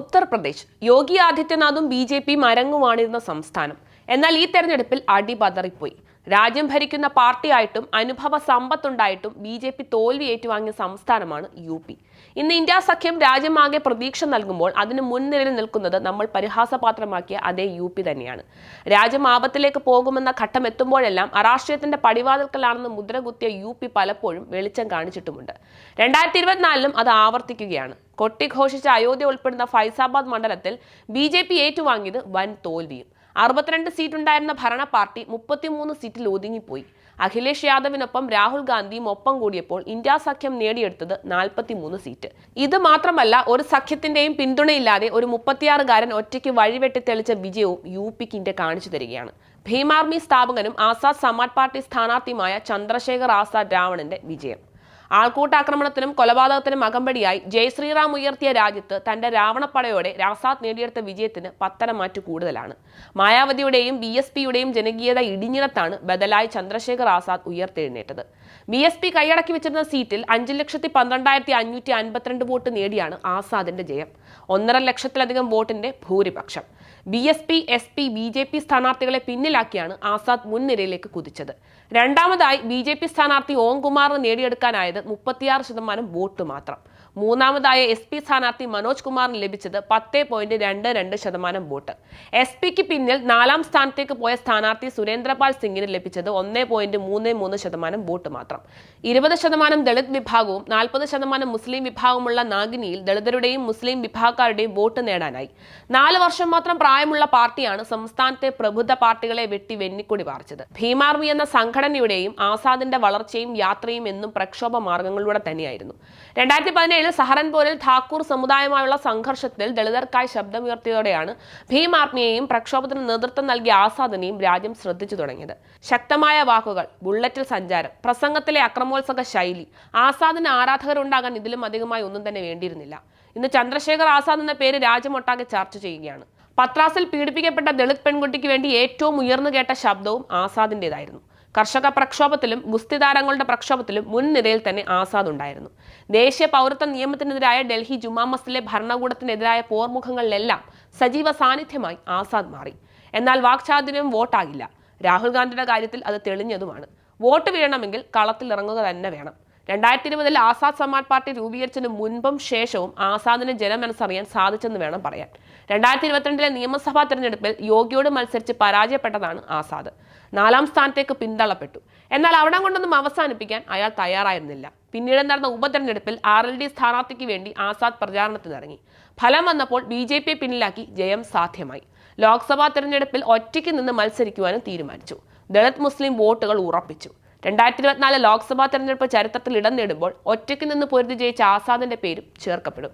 ഉത്തർപ്രദേശ്. യോഗി ആദിത്യനാഥും B J പിയും അരങ്ങുവാണിരുന്ന സംസ്ഥാനം. എന്നാൽ ഈ തെരഞ്ഞെടുപ്പിൽ അടിപതറിപ്പോയി. രാജ്യം ഭരിക്കുന്ന പാർട്ടിയായിട്ടും അനുഭവ സമ്പത്തുണ്ടായിട്ടും ബി ജെ പി തോൽവി ഏറ്റുവാങ്ങിയ സംസ്ഥാനമാണ് യു പി. ഇന്ന് ഇന്ത്യ സഖ്യം രാജ്യമാകെ പ്രതീക്ഷ നൽകുമ്പോൾ അതിന് മുൻനിരയിൽ നിൽക്കുന്നത് നമ്മൾ പരിഹാസപാത്രമാക്കിയ അതേ യു പി തന്നെയാണ്. രാജ്യം ആപത്തിലേക്ക് പോകുമെന്ന ഘട്ടം എത്തുമ്പോഴെല്ലാം അരാഷ്ട്രീയത്തിന്റെ പടിവാതിൽക്കലാണെന്ന് മുദ്രകുത്തിയ യു പി പലപ്പോഴും വെളിച്ചം കാണിച്ചിട്ടുമുണ്ട്. രണ്ടായിരത്തി ഇരുപത്തിനാലിലും അത് ആവർത്തിക്കുകയാണ്. കൊട്ടിഘോഷിച്ച അയോധ്യ ഉൾപ്പെടുന്ന ഫൈസാബാദ് മണ്ഡലത്തിൽ ബി ജെ പി ഏറ്റുവാങ്ങിയത് വൻ തോൽവിയും. അറുപത്തിരണ്ട് സീറ്റുണ്ടായിരുന്ന ഭരണ പാർട്ടി മുപ്പത്തിമൂന്ന് സീറ്റിൽ ഒതുങ്ങിപ്പോയി. അഖിലേഷ് യാദവിനൊപ്പം രാഹുൽ ഗാന്ധിയും ഒപ്പം കൂടിയപ്പോൾ ഇന്ത്യ സഖ്യം നേടിയെടുത്തത് നാൽപ്പത്തിമൂന്ന് സീറ്റ്. ഇത് മാത്രമല്ല ഒരു സഖ്യത്തിന്റെയും പിന്തുണയില്ലാതെ ഒരു മുപ്പത്തിയാറുകാരൻ ഒറ്റയ്ക്ക് വഴിവെട്ടി തെളിച്ച വിജയവും യു പിക്ക് ഇന്ത്യ കാണിച്ചു തരികയാണ്. ഭീമാർമി സ്ഥാപകനും ആസാദ് സമാജ് പാർട്ടി സ്ഥാനാർത്ഥിയുമായ ചന്ദ്രശേഖർ ആസാദ് രാവണന്റെ വിജയം. ആൾക്കൂട്ടാക്രമണത്തിനും കൊലപാതകത്തിനും അകമ്പടിയായി ജയ് ശ്രീറാം ഉയർത്തിയ രാജ്യത്ത് തന്റെ രാവണപ്പടയോടെ രാസാദ് നേടിയെടുത്ത വിജയത്തിന് പത്തനമാറ്റു കൂടുതലാണ്. മായാവതിയുടെയും ബി എസ് പിയുടെയും ജനകീയത ഇടിഞ്ഞിടത്താണ് ബദലായി ചന്ദ്രശേഖർ ആസാദ് ഉയർത്തെഴുന്നേറ്റത്. ബി എസ് പി കൈയടക്കി വെച്ചിരുന്ന സീറ്റിൽ അഞ്ച് ലക്ഷത്തി പന്ത്രണ്ടായിരത്തി അഞ്ഞൂറ്റി അൻപത്തിരണ്ട് വോട്ട് നേടിയാണ് ആസാദിന്റെ ജയം. ഒന്നര ലക്ഷത്തിലധികം വോട്ടിന്റെ ഭൂരിപക്ഷം. B S P S P B J P സ്ഥാനാർത്ഥികളെ പിന്നിലാക്കിയാണ് ആസാദ് മുൻനിരയിലേക്ക് കുതിച്ചത്. രണ്ടാമതായി ബി ജെ പി സ്ഥാനാർത്ഥി ഓംകുമാറിന് നേടിയെടുക്കാനായത് മുപ്പത്തിയാറ് ശതമാനം വോട്ട് മാത്രം. മൂന്നാമതായ എസ് പി സ്ഥാനാർത്ഥി മനോജ് കുമാറിന് ലഭിച്ചത് പത്ത് പോയിന്റ് രണ്ട് രണ്ട് ശതമാനം വോട്ട്. എസ് പിക്ക് പിന്നിൽ നാലാം സ്ഥാനത്തേക്ക് പോയ സ്ഥാനാർത്ഥി സുരേന്ദ്രപാൽ സിംഗിന് ലഭിച്ചത് ഒന്ന് പോയിന്റ് മൂന്ന് മൂന്ന് ശതമാനം വോട്ട് മാത്രം. ഇരുപത് ശതമാനം ദളിത് വിഭാഗവും നാൽപ്പത് ശതമാനം മുസ്ലിം വിഭാഗമുള്ള നാഗിനിയിൽ ദളിതരുടെയും മുസ്ലിം വിഭാഗക്കാരുടെയും വോട്ട് നേടാനായി. നാല് വർഷം മാത്രം പ്രായമുള്ള പാർട്ടിയാണ് സംസ്ഥാനത്തെ പ്രബുദ്ധ പാർട്ടികളെ വെട്ടി വെന്നിക്കൊടി പാർച്ചത്. ഭീമാർമി എന്ന സംഘടനയുടെയും ആസാദിന്റെ വളർച്ചയും യാത്രയും എന്നും പ്രക്ഷോഭ മാർഗങ്ങളിലൂടെ തന്നെയായിരുന്നു. രണ്ടായിരത്തി പതിനേഴിൽ സഹറൻപൂരിൽ ഠാക്കൂർ സമുദായമായുള്ള സംഘർഷത്തിൽ ദളിതർക്കായി ശബ്ദമുയർത്തിയതോടെയാണ് ഭീം ആർമിയെയും പ്രക്ഷോഭത്തിന് നേതൃത്വം നൽകിയ ആസാദിനെയും രാജ്യം ശ്രദ്ധിച്ചു തുടങ്ങിയത്. ശക്തമായ വാക്കുകൾ ബുള്ളറ്റിൽ സഞ്ചാരം പ്രസംഗത്തിലെ അക്രമോത്സക ശൈലി ആസാദിന് ആരാധകരുണ്ടാകാൻ ഇതിലും അധികമായി ഒന്നും തന്നെ വേണ്ടിയിരുന്നില്ല. ഇന്ന് ചന്ദ്രശേഖർ ആസാദ് എന്ന പേര് രാജ്യമൊട്ടാകെ ചർച്ച ചെയ്യുകയാണ്. പത്രാസിൽ പീഡിപ്പിക്കപ്പെട്ട ദളിത് പെൺകുട്ടിക്ക് വേണ്ടി ഏറ്റവും ഉയർന്നു കേട്ട ശബ്ദവും ആസാദിന്റെതായിരുന്നു കർഷക പ്രക്ഷോഭത്തിലും ഗുസ്തി താരങ്ങളുടെ പ്രക്ഷോഭത്തിലും മുൻനിരയിൽ തന്നെ ആസാദ് ഉണ്ടായിരുന്നു ദേശീയ പൗരത്വ നിയമത്തിനെതിരായ ഡൽഹി ജുമാ മസ്ജിദിലെ ഭരണകൂടത്തിനെതിരായ പോർമുഖങ്ങളിലെല്ലാം സജീവ സാന്നിധ്യമായി ആസാദ് മാറി. എന്നാൽ വാക്ചാതുര്യം വോട്ടാകില്ല. രാഹുൽ ഗാന്ധിയുടെ കാര്യത്തിൽ അത് തെളിഞ്ഞതുമാണ്. വോട്ട് വീഴണമെങ്കിൽ കളത്തിൽ ഇറങ്ങുക തന്നെ വേണം. രണ്ടായിരത്തി ഇരുപതിൽ ആസാദ് സമാജ് പാർട്ടി രൂപീകരിച്ചതിന് മുൻപും ശേഷവും ആസാദിന് ജനമനസ്സറിയാൻ സാധിച്ചെന്ന് വേണം പറയാൻ. രണ്ടായിരത്തി ഇരുപത്തിരണ്ടിലെ നിയമസഭാ തെരഞ്ഞെടുപ്പിൽ യോഗിയോട് മത്സരിച്ച് പരാജയപ്പെട്ടതാണ് ആസാദ്. നാലാം സ്ഥാനത്തേക്ക് പിന്തള്ളപ്പെട്ടു. എന്നാൽ അവിടം കൊണ്ടൊന്നും അവസാനിപ്പിക്കാൻ അയാൾ തയ്യാറായിരുന്നില്ല. പിന്നീട് നടന്ന ഉപതെരഞ്ഞെടുപ്പിൽ ആർ എൽ ഡി സ്ഥാനാർത്ഥിക്ക് വേണ്ടി ആസാദ് പ്രചാരണത്തിനിറങ്ങി. ഫലം വന്നപ്പോൾ ബി ജെ പിയെ പിന്നിലാക്കി ജയം സാധ്യമായി. ലോക്സഭാ തെരഞ്ഞെടുപ്പിൽ ഒറ്റയ്ക്ക് നിന്ന് മത്സരിക്കുവാനും തീരുമാനിച്ചു. ദളിത് മുസ്ലിം വോട്ടുകൾ ഉറപ്പിച്ചു. രണ്ടായിരത്തി ഇരുപത്തിനാല് ലോക്സഭാ തെരഞ്ഞെടുപ്പ് ചരിത്രത്തിൽ ഇടം നേടുമ്പോൾ ഒറ്റയ്ക്ക് നിന്ന് പൊരുതി ജയിച്ച ആസാദിന്റെ പേരും ചേർക്കപ്പെടും.